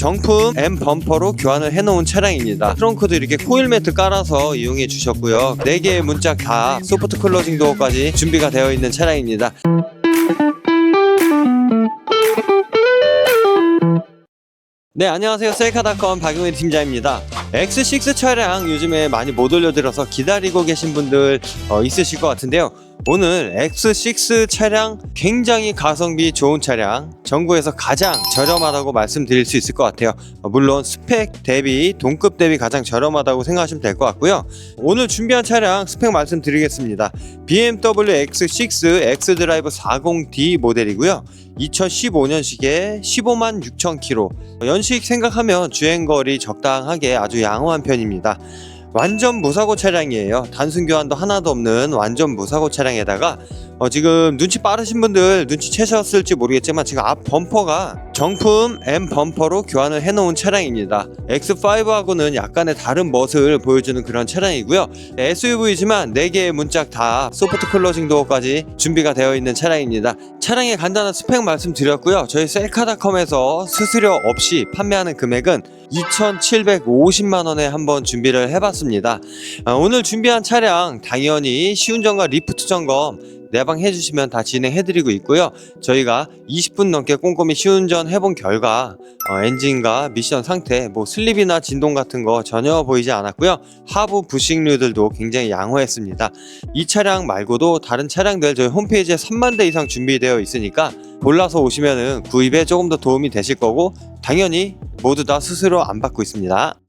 정품 M 범퍼로 교환을 해놓은 차량입니다. 트렁크도 이렇게 코일 매트 깔아서 이용해 주셨고요. 4개의 문짝 다 소프트 클로징 도어까지 준비가 되어 있는 차량입니다. 네, 안녕하세요. 셀카닷컴 박용일 팀장입니다. X6 차량 요즘에 많이 못 올려드려서 기다리고 계신 분들 어, 있으실 것 같은데요. 오늘 X6 차량 굉장히 가성비 좋은 차량 전국에서 가장 저렴하다고 말씀드릴 수 있을 것 같아요. 어, 물론 스펙 대비 동급 대비 가장 저렴하다고 생각하시면 될 것 같고요. 오늘 준비한 차량 스펙 말씀드리겠습니다. BMW X6 X드라이브 40D 모델이고요. 2015년식에 15만 6천 킬로 연식 생각하면 주행거리 적당하게 아주 양호한 편입니다. 완전 무사고 차량이에요. 단순 교환도 하나도 없는 완전 무사고 차량에다가 어, 지금 눈치 빠르신 분들 눈치채셨을지 모르겠지만 지금 앞 범퍼가 정품 M 범퍼로 교환을 해놓은 차량입니다. X5하고는 약간의 다른 멋을 보여주는 그런 차량이고요. SUV지만 4개의 문짝 다 소프트 클로징 도어까지 준비가 되어 있는 차량입니다. 차량의 간단한 스펙 말씀드렸고요. 저희 셀카닷컴에서 수수료 없이 판매하는 금액은 2,750만 원에 한번 준비를 해봤습니다. 아, 오늘 준비한 차량 당연히 시운전과 리프트 점검 내방 해 주시면 다 진행해 드리고 있고요. 저희가 20분 넘게 꼼꼼히 시운전 해본 결과 어, 엔진과 미션 상태, 뭐 슬립이나 진동 같은 거 전혀 보이지 않았고요. 하부 부식류들도 굉장히 양호했습니다. 이 차량 말고도 다른 차량들 저희 홈페이지에 3만 대 이상 준비되어 있으니까 골라서 오시면은 구입에 조금 더 도움이 되실 거고 당연히 모두 다 수수료 안 받고 있습니다.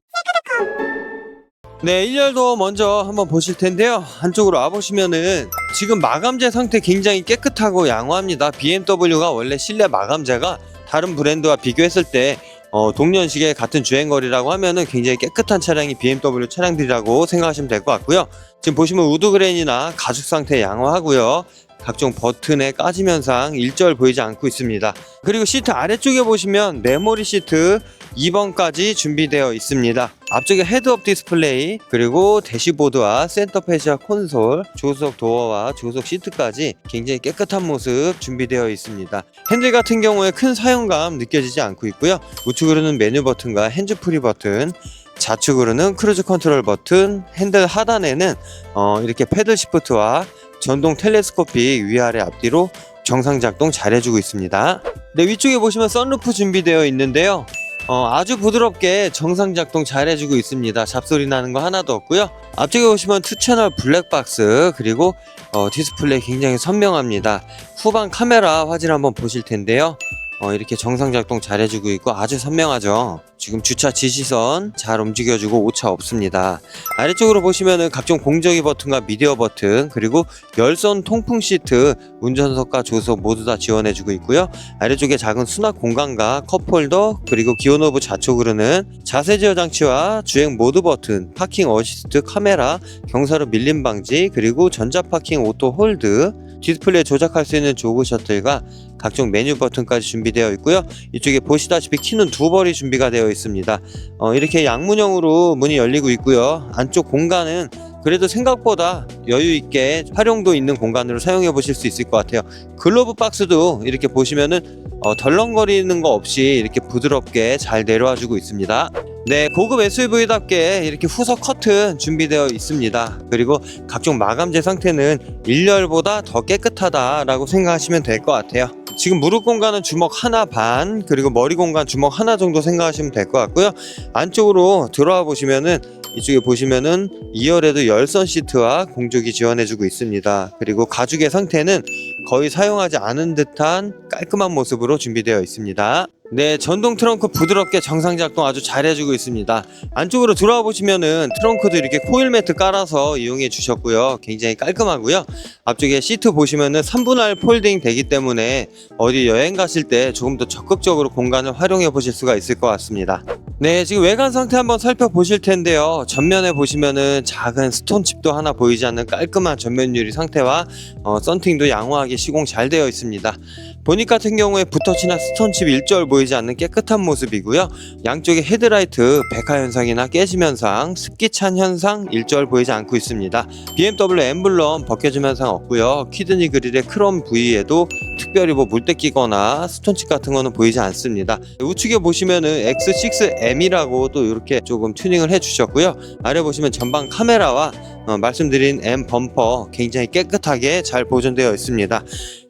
네, 1열도 먼저 한번 보실 텐데요. 안쪽으로 와보시면은 지금 마감재 상태 굉장히 깨끗하고 양호합니다. BMW가 원래 실내 마감재가 다른 브랜드와 비교했을 때 어, 동년식의 같은 주행거리라고 하면은 굉장히 깨끗한 차량이 BMW 차량들이라고 생각하시면 될 것 같고요. 지금 보시면 우드 그레인이나 가죽 상태 양호하고요. 각종 버튼의 까짐 현상 일절 보이지 않고 있습니다. 그리고 시트 아래쪽에 보시면 메모리 시트 2번까지 준비되어 있습니다. 앞쪽에 헤드업 디스플레이 그리고 대시보드와 센터페시아 콘솔 조수석 도어와 조수석 시트까지 굉장히 깨끗한 모습 준비되어 있습니다. 핸들 같은 경우에 큰 사용감 느껴지지 않고 있고요. 우측으로는 메뉴 버튼과 핸즈프리 버튼 좌측으로는 크루즈 컨트롤 버튼 핸들 하단에는 어, 이렇게 패들 시프트와 전동 텔레스코픽 위아래 앞뒤로 정상 작동 잘 해주고 있습니다. 네, 위쪽에 보시면 썬루프 준비되어 있는데요. 어, 아주 부드럽게 정상 작동 잘 해주고 있습니다. 잡소리 나는 거 하나도 없고요. 앞쪽에 보시면 투채널 블랙박스 그리고 어, 디스플레이 굉장히 선명합니다. 후방 카메라 화질 한번 보실 텐데요. 어, 이렇게 정상 작동 잘 해주고 있고 아주 선명하죠. 지금 주차 지시선 잘 움직여주고 오차 없습니다. 아래쪽으로 보시면은 각종 공정위 버튼과 미디어 버튼 그리고 열선 통풍 시트 운전석과 조수석 모두 다 지원해주고 있고요. 아래쪽에 작은 수납 공간과 컵홀더 그리고 기어 노브 좌측으로는 자세 제어 장치와 주행 모드 버튼, 파킹 어시스트 카메라, 경사로 밀림 방지 그리고 전자 파킹 오토 홀드 디스플레이 조작할 수 있는 조그 셔틀과 각종 메뉴 버튼까지 준비되어 있고요. 이쪽에 보시다시피 키는 두 벌이 준비가 되어 있습니다. 어, 이렇게 양문형으로 문이 열리고 있고요. 안쪽 공간은 그래도 생각보다 여유 있게 활용도 있는 공간으로 사용해 보실 수 있을 것 같아요. 글로브 박스도 이렇게 보시면은 어, 덜렁거리는 거 없이 이렇게 부드럽게 잘 내려와 주고 있습니다. 네, 고급 SUV답게 이렇게 후석 커튼 준비되어 있습니다. 그리고 각종 마감재 상태는 1열보다 더 깨끗하다라고 생각하시면 될 것 같아요. 지금 무릎 공간은 주먹 하나 반, 그리고 머리 공간 주먹 하나 정도 생각하시면 될 것 같고요. 안쪽으로 들어와 보시면은 이쪽에 보시면은 2열에도 열선 시트와 공조기 지원해주고 있습니다. 그리고 가죽의 상태는 거의 사용하지 않은 듯한 깔끔한 모습으로 준비되어 있습니다. 네, 전동 트렁크 부드럽게 정상 작동 아주 잘 해주고 있습니다. 안쪽으로 들어와 보시면은 트렁크도 이렇게 코일 매트 깔아서 이용해 주셨고요. 굉장히 깔끔하고요. 앞쪽에 시트 보시면은 3분할 폴딩 되기 때문에 어디 여행 가실 때 조금 더 적극적으로 공간을 활용해 보실 수가 있을 것 같습니다. 네, 지금 외관 상태 한번 살펴보실 텐데요. 전면에 보시면은 작은 스톤 칩도 하나 보이지 않는 깔끔한 전면 유리 상태와 어, 썬팅도 양호하게 시공 잘 되어 있습니다. 보닉 같은 경우에 붓터치나 스톤칩 일절 보이지 않는 깨끗한 모습이고요. 양쪽에 헤드라이트 백화 현상이나 깨짐 현상, 습기 찬 현상 일절 보이지 않고 있습니다. BMW 엠블럼 벗겨짐 현상 없고요. 키드니 그릴의 크롬 부위에도 특별히 뭐 물때 끼거나 스톤칩 같은 거는 보이지 않습니다. 우측에 보시면은 X6M이라고 또 이렇게 조금 튜닝을 해주셨고요. 아래 보시면 전방 카메라와 어, 말씀드린 M 범퍼 굉장히 깨끗하게 잘 보존되어 있습니다.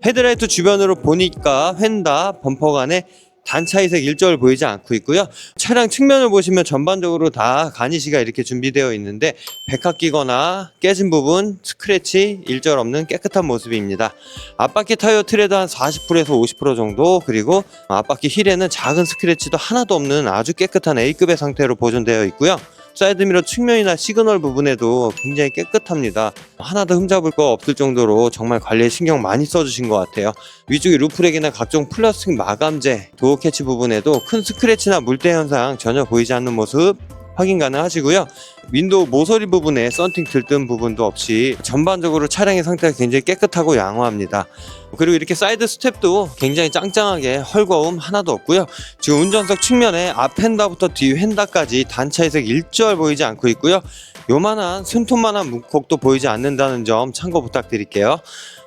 헤드라이트 주변으로 보니까 휀다 범퍼 간에 단차이색 일절 보이지 않고 있고요. 차량 측면을 보시면 전반적으로 다 가니시가 이렇게 준비되어 있는데 백화 끼거나 깨진 부분, 스크래치 일절 없는 깨끗한 모습입니다. 앞바퀴 타이어 틀에도 한 40%에서 50% 정도 그리고 앞바퀴 힐에는 작은 스크래치도 하나도 없는 아주 깨끗한 A급의 상태로 보존되어 있고요. 사이드미러 측면이나 시그널 부분에도 굉장히 깨끗합니다. 하나도 흠잡을 거 없을 정도로 정말 관리에 신경 많이 써주신 것 같아요. 위쪽에 루프렉이나 각종 플라스틱 마감재, 도어 캐치 부분에도 큰 스크래치나 물때 현상 전혀 보이지 않는 모습 확인 가능하시고요. 윈도우 모서리 부분에 썬팅 들뜬 부분도 없이 전반적으로 차량의 상태가 굉장히 깨끗하고 양호합니다. 그리고 이렇게 사이드 스텝도 굉장히 짱짱하게 헐거움 하나도 없고요. 지금 운전석 측면에 앞 휀다부터 뒤 휀다까지 단차이색 일절 보이지 않고 있고요. 요만한 손톱만한 문콕도 보이지 않는다는 점 참고 부탁드릴게요.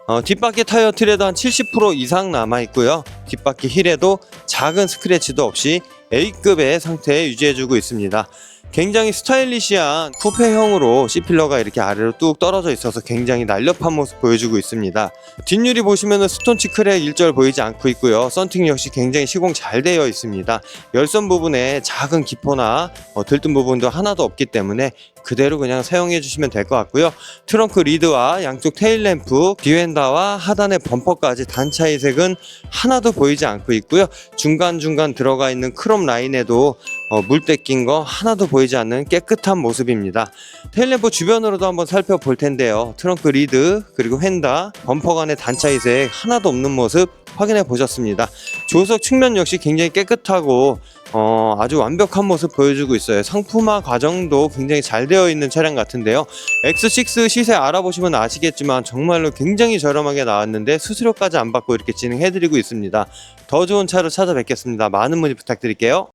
어, 뒷바퀴 타이어 틀에도 한 70% 이상 남아 있고요. 뒷바퀴 힐에도 작은 스크래치도 없이 A급의 상태에 유지해주고 있습니다. 굉장히 스타일리시한 쿠페형으로 C필러가 이렇게 아래로 뚝 떨어져 있어서 굉장히 날렵한 모습 보여주고 있습니다. 뒷유리 보시면은 스톤치 크랙 일절 보이지 않고 있고요. 썬팅 역시 굉장히 시공 잘 되어 있습니다. 열선 부분에 작은 기포나 어, 들뜬 부분도 하나도 없기 때문에 그대로 그냥 사용해 주시면 될 것 같고요. 트렁크 리드와 양쪽 테일 램프, 뒤엔다와 하단의 범퍼까지 단차의 색은 하나도 보이지 않고 있고요. 중간중간 들어가 있는 크롬 라인에도 어, 물때 낀 거 하나도 보이지 않는 깨끗한 모습입니다. 테일 램프 주변으로도 한번 살펴볼 텐데요. 트렁크 리드 그리고 휀다 범퍼 간의 단차의 색 하나도 없는 모습 확인해 보셨습니다. 조수석 측면 역시 굉장히 깨끗하고 어, 아주 완벽한 모습 보여주고 있어요. 상품화 과정도 굉장히 잘 되어 있는 차량 같은데요. X6 시세 알아보시면 아시겠지만 정말로 굉장히 저렴하게 나왔는데 수수료까지 안 받고 이렇게 진행해드리고 있습니다. 더 좋은 차로 찾아뵙겠습니다. 많은 문의 부탁드릴게요.